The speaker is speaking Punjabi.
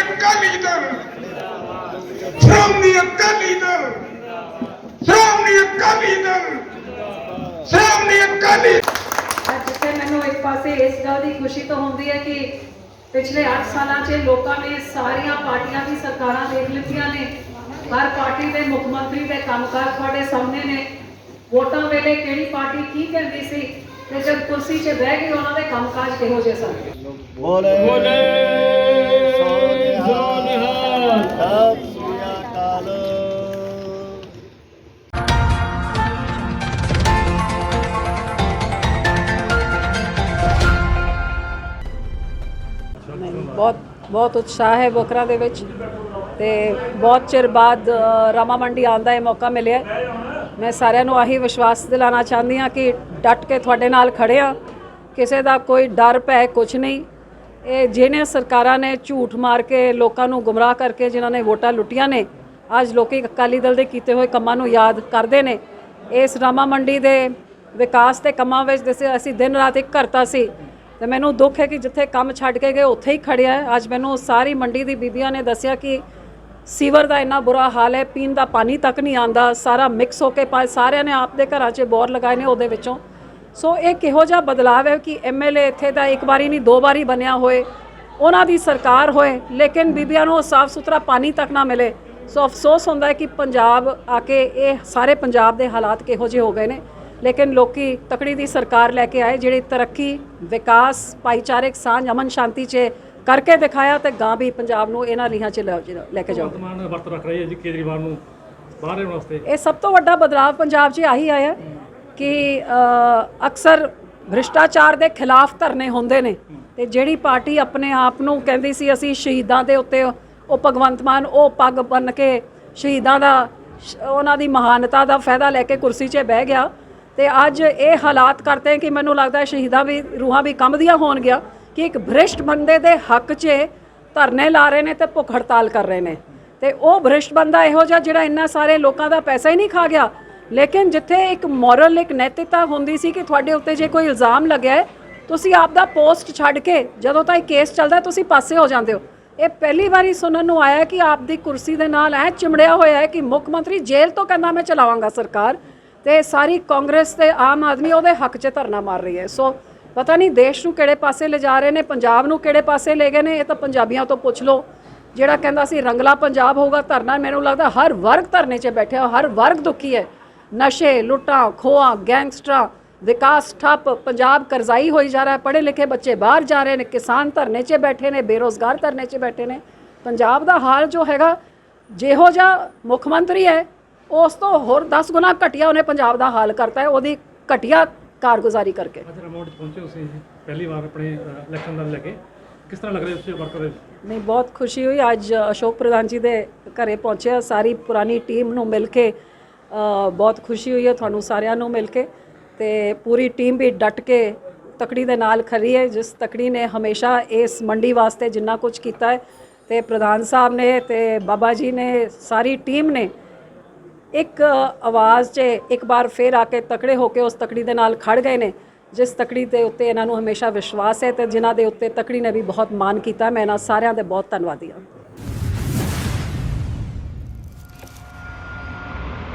ਅਕਾਲੀ ਦਲ ਸ਼੍ਰੋਮਣੀ ਅਕਾਲੀ ਦਲ ਸ਼੍ਰੋਮਣੀ ਅਕਾਲੀ ਦਲ ਸ਼੍ਰੋਮਣੀ ਅਕਾਲੀ ਅੱਜ ਜਿੱਥੇ ਮੈਨੂੰ ਇੱਕ ਪਾਸੇ ਇਸ ਗੱਲ ਦੀ ਖੁਸ਼ੀ ਤਾਂ ਹੁੰਦੀ ਹੈ ਕਿ ਪਿਛਲੇ 8 ਸਾਲਾਂ 'ਚ ਲੋਕਾਂ ਨੇ ਸਾਰੀਆਂ ਪਾਰਟੀਆਂ ਦੀ ਸਰਕਾਰਾਂ ਦੇਖ ਲਿੱਤੀਆਂ ਨੇ। ਹਰ ਪਾਰਟੀ ਦੇ ਮੁੱਖ ਮੰਤਰੀ ਦੇ ਕੰਮਕਾਰ ਤੁਹਾਡੇ ਸਾਹਮਣੇ ਨੇ। ਵੋਟਾਂ ਵੇਲੇ ਕਿਹੜੀ ਪਾਰਟੀ ਕੀ ਕਹਿੰਦੀ ਸੀ? ਤੇ ਜਦ ਕੁਰਸੀ 'ਤੇ ਬਹਿ ਗਈ ਉਹਨਾਂ ਦੇ ਕੰਮਕਾਜ ਕਿਹੋ ਜਿਹੇ ਸਨ? ਬੋਲੇ ਬੋਲੇ। ਬਹੁਤ ਬਹੁਤ ਉਤਸ਼ਾਹ ਹੈ ਬੋਕਰਾਂ ਦੇ ਵਿੱਚ ਤੇ ਬਹੁਤ ਚਿਰ ਬਾਅਦ ਰਾਮਾ ਮੰਡੀ ਆਉਣ ਦਾ ਇਹ ਮੌਕਾ ਮਿਲਿਆ ਮੈਂ ਸਾਰਿਆਂ ਨੂੰ ਆਹੀ ਵਿਸ਼ਵਾਸ ਦਿਲਾਉਣਾ ਚਾਹੁੰਦੀ ਹਾਂ ਕਿ ਡਟ ਕੇ ਤੁਹਾਡੇ ਨਾਲ ਖੜੇ ਆ ਕਿਸੇ ਦਾ ਕੋਈ ਡਰ, ਭੈ ਕੁਝ ਨਹੀਂ। ਇਹ ਜਿਹਨੇ ਸਰਕਾਰਾਂ ਨੇ ਝੂਠ ਮਾਰ ਕੇ ਲੋਕਾਂ ਨੂੰ ਗੁੰਮਰਾਹ ਕਰਕੇ ਜਿਨ੍ਹਾਂ ਨੇ ਵੋਟਾਂ ਲੁੱਟੀਆਂ ਨੇ, ਅੱਜ ਲੋਕੀ ਅਕਾਲੀ ਦਲ ਦੇ ਕੀਤੇ ਹੋਏ ਕੰਮਾਂ ਨੂੰ ਯਾਦ ਕਰਦੇ ਨੇ। ਇਸ ਰਾਮਾ ਮੰਡੀ ਦੇ ਵਿਕਾਸ ਦੇ ਕੰਮਾਂ ਵਿੱਚ ਜਿਵੇਂ ਅਸੀਂ ਦਿਨ ਰਾਤ ਇੱਕ ਕਰਤਾ ਸੀ ਤੇ ਮੈਨੂੰ ਦੁੱਖ ਹੈ ਕਿ ਜਿੱਥੇ ਕੰਮ ਛੱਡ ਕੇ ਗਏ, ਉੱਥੇ ਹੀ ਖੜਿਆ ਹੈ। ਅੱਜ ਮੈਨੂੰ ਸਾਰੀ ਮੰਡੀ ਦੀ ਬੀਬੀਆਂ ਨੇ ਦੱਸਿਆ ਕਿ ਸੀਵਰ ਦਾ ਇੰਨਾ ਬੁਰਾ ਹਾਲ ਹੈ, ਪੀਣ ਦਾ ਪਾਣੀ ਤੱਕ ਨਹੀਂ ਆਂਦਾ ਸਾਰਾ ਮਿਕਸ ਹੋ ਕੇ ਪਾ ਸਾਰਿਆਂ ਨੇ ਆਪਦੇ ਘਰਾਂ 'ਚ ਬੋਰ ਲਗਾਏ ਨੇ ਉਹਦੇ ਵਿੱਚੋਂ। ਸੋ ਇਹ ਕਿਹੋ ਜਿਹਾ ਬਦਲਾਅ ਹੈ ਕਿ ਐਮਐਲਏ ਇੱਥੇ ਦਾ ਇੱਕ ਵਾਰੀ ਨਹੀਂ, ਦੋ ਵਾਰੀ ਬਣਿਆ ਹੋਏ। ਉਹਨਾਂ ਦੀ ਸਰਕਾਰ ਹੋਏ, ਲੇਕਿਨ ਬੀਬੀਆਂ ਨੂੰ ਸਾਫ਼ ਸੁਥਰਾ ਪਾਣੀ ਤੱਕ ਨਾ ਮਿਲੇ। ਸੋ ਅਫਸੋਸ ਹੁੰਦਾ ਹੈ ਕਿ ਪੰਜਾਬ ਆ ਕੇ ਇਹ ਸਾਰੇ ਪੰਜਾਬ ਦੇ ਹਾਲਾਤ ਕਿਹੋ ਜਿਹੇ ਹੋ ਗਏ ਨੇ। ਲੇਕਿਨ ਲੋਕੀ ਤਕੜੀ ਦੀ ਸਰਕਾਰ ਲੈ ਕੇ ਆਏ ਜਿਹੜੀ ਤਰੱਕੀ ਵਿਕਾਸ ਭਾਈਚਾਰਕ ਸਾਂਝ ਅਮਨ ਸ਼ਾਂਤੀ 'ਚ ਕਰਕੇ ਦਿਖਾਇਆ ਤੇ ਗਾਂ ਵੀ ਪੰਜਾਬ ਨੂੰ ਇਹਨਾਂ ਲੀਹਾਂ 'ਚ ਲੈ ਕੇ ਜਾਓ। ਵਰਤਮਾਨ ਵਰਤ ਰੱਖ ਰਹੀ ਹੈ ਜੀ ਕੇਜਰੀਵਾਲ ਨੂੰ ਬਾਹਰ ਰਹਿਣ ਵਾਸਤੇ। ਇਹ ਸਭ ਤੋਂ ਵੱਡਾ ਬਦਲਾਅ ਪੰਜਾਬ 'ਚ ਆਹੀ ਆਇਆ ਕਿ ਅਕਸਰ ਭ੍ਰਿਸ਼ਟਾਚਾਰ ਦੇ ਖਿਲਾਫ ਧਰਨੇ ਹੁੰਦੇ ਨੇ ਤੇ ਜਿਹੜੀ ਪਾਰਟੀ ਆਪਣੇ ਆਪ ਨੂੰ ਕਹਿੰਦੀ ਸੀ ਅਸੀਂ ਸ਼ਹੀਦਾਂ ਦੇ ਉੱਤੇ ਉਹ ਭਗਵੰਤ ਮਾਨ ਉਹ ਪੱਗ ਬੰਨ ਕੇ ਸ਼ਹੀਦਾਂ ਦਾ ਉਹਨਾਂ ਦੀ ਮਹਾਨਤਾ ਦਾ ਫਾਇਦਾ ਲੈ ਕੇ ਕੁਰਸੀ 'ਤੇ ਬਹਿ ਗਿਆ। ਤੇ ਅੱਜ ਇਹ ਹਾਲਾਤ ਕਰਤੇ ਕਿ ਮੈਨੂੰ ਲੱਗਦਾ ਸ਼ਹੀਦਾਂ ਵੀ, ਰੂਹਾਂ ਵੀ ਕੰਬਦੀਆਂ ਹੋਣ ਗਿਆ ਕਿ ਇੱਕ ਭ੍ਰਿਸ਼ਟ ਬੰਦੇ ਦੇ ਹੱਕ 'ਚ ਧਰਨੇ ਲਾ ਰਹੇ ਨੇ ਤੇ ਭੁੱਖ ਹੜਤਾਲ ਕਰ ਰਹੇ ਨੇ। ਤੇ ਉਹ ਭ੍ਰਿਸ਼ਟ ਬੰਦਾ ਇਹੋ ਜਿਹਾ ਜਿਹੜਾ ਇੰਨਾ ਸਾਰੇ ਲੋਕਾਂ ਦਾ ਪੈਸਾ ਹੀ ਨਹੀਂ ਖਾ ਗਿਆ। ਲੇਕਿਨ ਜਿੱਥੇ ਇੱਕ ਮੋਰਲ, ਇੱਕ ਨੈਤਿਕਤਾ ਹੁੰਦੀ ਸੀ ਕਿ ਤੁਹਾਡੇ ਉੱਤੇ ਜੇ ਕੋਈ ਇਲਜ਼ਾਮ ਲੱਗਿਆ ਹੈ, ਤੁਸੀਂ ਆਪ ਦਾ ਪੋਸਟ ਛੱਡ ਕੇ ਜਦੋਂ ਤਾਂ ਇਹ ਕੇਸ ਚੱਲਦਾ ਤੁਸੀਂ ਪਾਸੇ ਹੋ ਜਾਂਦੇ ਹੋ। ਇਹ ਪਹਿਲੀ ਵਾਰੀ ਸੁਣਨ ਨੂੰ ਆਇਆ ਕਿ ਆਪ ਦੀ ਕੁਰਸੀ ਦੇ ਨਾਲ ਐ ਚਿਮੜਿਆ ਹੋਇਆ ਹੈ ਕਿ ਮੁੱਖ ਮੰਤਰੀ ਜੇਲ੍ਹ ਤੋਂ ਕਹਿੰਦਾ, ਮੈਂ ਚਲਾਵਾਂਗਾ ਸਰਕਾਰ। ਤੇ ਸਾਰੀ ਕਾਂਗਰਸ ਤੇ ਆਮ ਆਦਮੀ ਉਹਦੇ ਹੱਕ 'ਚ ਧਰਨਾ ਮਾਰ ਰਹੀ ਹੈ। ਸੋ ਪਤਾ ਨਹੀਂ ਦੇਸ਼ ਨੂੰ ਕਿਹੜੇ ਪਾਸੇ ਲਿਜਾ ਰਹੇ ਨੇ, ਪੰਜਾਬ ਨੂੰ ਕਿਹੜੇ ਪਾਸੇ ਲੈ ਗਏ ਨੇ, ਇਹ ਤਾਂ ਪੰਜਾਬੀਆਂ ਤੋਂ ਪੁੱਛ ਲਓ। ਜਿਹੜਾ ਕਹਿੰਦਾ ਸੀ ਰੰਗਲਾ ਪੰਜਾਬ ਹੋਊਗਾ, ਧਰਨਾ ਮੈਨੂੰ ਲੱਗਦਾ ਹਰ ਵਰਗ ਧਰਨੇ 'ਚ ਬੈਠਿਆ, ਹਰ ਵਰਗ ਦੁਖੀ ਹੈ। ਨਸ਼ੇ, ਲੁੱਟਾਂ ਖੋਆ ਗੈਂਗਸਟਰਾਂ, ਵਿਕਾਸ ਠੱਪ, ਪੰਜਾਬ ਕਰਜ਼ਾਈ ਹੋਈ ਜਾ ਰਿਹਾ ਹੈ, ਪੜ੍ਹੇ ਲਿਖੇ ਬੱਚੇ ਬਾਹਰ ਜਾ ਰਹੇ ਨੇ, ਕਿਸਾਨ ਧਰਨੇ 'ਚ ਬੈਠੇ ਨੇ, ਬੇਰੋਜ਼ਗਾਰ ਧਰਨੇ 'ਚ ਬੈਠੇ ਨੇ। ਪੰਜਾਬ ਦਾ ਹਾਲ ਜੋ ਹੈਗਾ, ਜਿਹੋ ਜਿਹਾ ਮੁੱਖ ਮੰਤਰੀ ਹੈ ਉਸ ਤੋਂ ਹੋਰ 10 ਗੁਣਾ ਘਟੀਆ ਉਹਨੇ ਪੰਜਾਬ ਦਾ ਹਾਲ ਕਰਤਾ ਹੈ ਉਹਦੀ ਘਟੀਆ ਕਾਰਗੁਜ਼ਾਰੀ ਕਰਕੇ। ਅੱਜ ਰਮੋਟ ਪਹੁੰਚੇ ਤੁਸੀਂ ਪਹਿਲੀ ਵਾਰ ਆਪਣੇ ਇਲੈਕਸ਼ਨ ਦਾ ਲੈ ਕੇ। ਕਿਸ ਤਰ੍ਹਾਂ ਲੱਗ ਰਿਹਾ ਤੁਸੀਂ ਵਰਕ ਦੇ ਨਹੀਂ ਬਹੁਤ ਖੁਸ਼ੀ ਹੋਈ। ਅੱਜ ਅਸ਼ੋਕ ਪ੍ਰਧਾਨ ਜੀ ਦੇ ਘਰੇ ਪਹੁੰਚਿਆ ਸਾਰੀ ਪੁਰਾਣੀ ਟੀਮ ਨੂੰ ਮਿਲ ਕੇ ਬਹੁਤ ਖੁਸ਼ੀ ਹੋਈ ਹੈ ਤੁਹਾਨੂੰ ਸਾਰਿਆਂ ਨੂੰ ਮਿਲ ਕੇ। ਤੇ ਪੂਰੀ ਟੀਮ ਵੀ ਡਟ ਕੇ ਤਕੜੀ ਦੇ ਨਾਲ ਖੜੀ ਹੈ ਜਿਸ ਤਕੜੀ ਨੇ ਹਮੇਸ਼ਾ ਇਸ ਮੰਡੀ ਵਾਸਤੇ ਜਿੰਨਾ ਕੁਝ ਕੀਤਾ ਹੈ। ਤੇ ਪ੍ਰਧਾਨ ਸਾਹਿਬ ਨੇ ਤੇ ਬਾਬਾ ਜੀ ਨੇ ਸਾਰੀ ਟੀਮ ਨੇ ਇੱਕ ਆਵਾਜ਼ 'ਚ ਇੱਕ ਵਾਰ ਫੇਰ ਆ ਕੇ ਤਕੜੇ ਹੋ ਕੇ ਉਸ ਤਕੜੀ ਦੇ ਨਾਲ ਖੜ ਗਏ ਨੇ, ਜਿਸ ਤਕੜੀ ਦੇ ਉੱਤੇ ਇਹਨਾਂ ਨੂੰ ਹਮੇਸ਼ਾ ਵਿਸ਼ਵਾਸ ਹੈ ਤੇ ਜਿਨ੍ਹਾਂ ਦੇ ਉੱਤੇ ਤਕੜੀ ਨੇ ਵੀ ਬਹੁਤ ਮਾਣ ਕੀਤਾ। ਮੈਂ ਇਹਨਾਂ ਸਾਰਿਆਂ ਦੇ ਬਹੁਤ ਧੰਨਵਾਦੀ ਹਾਂ।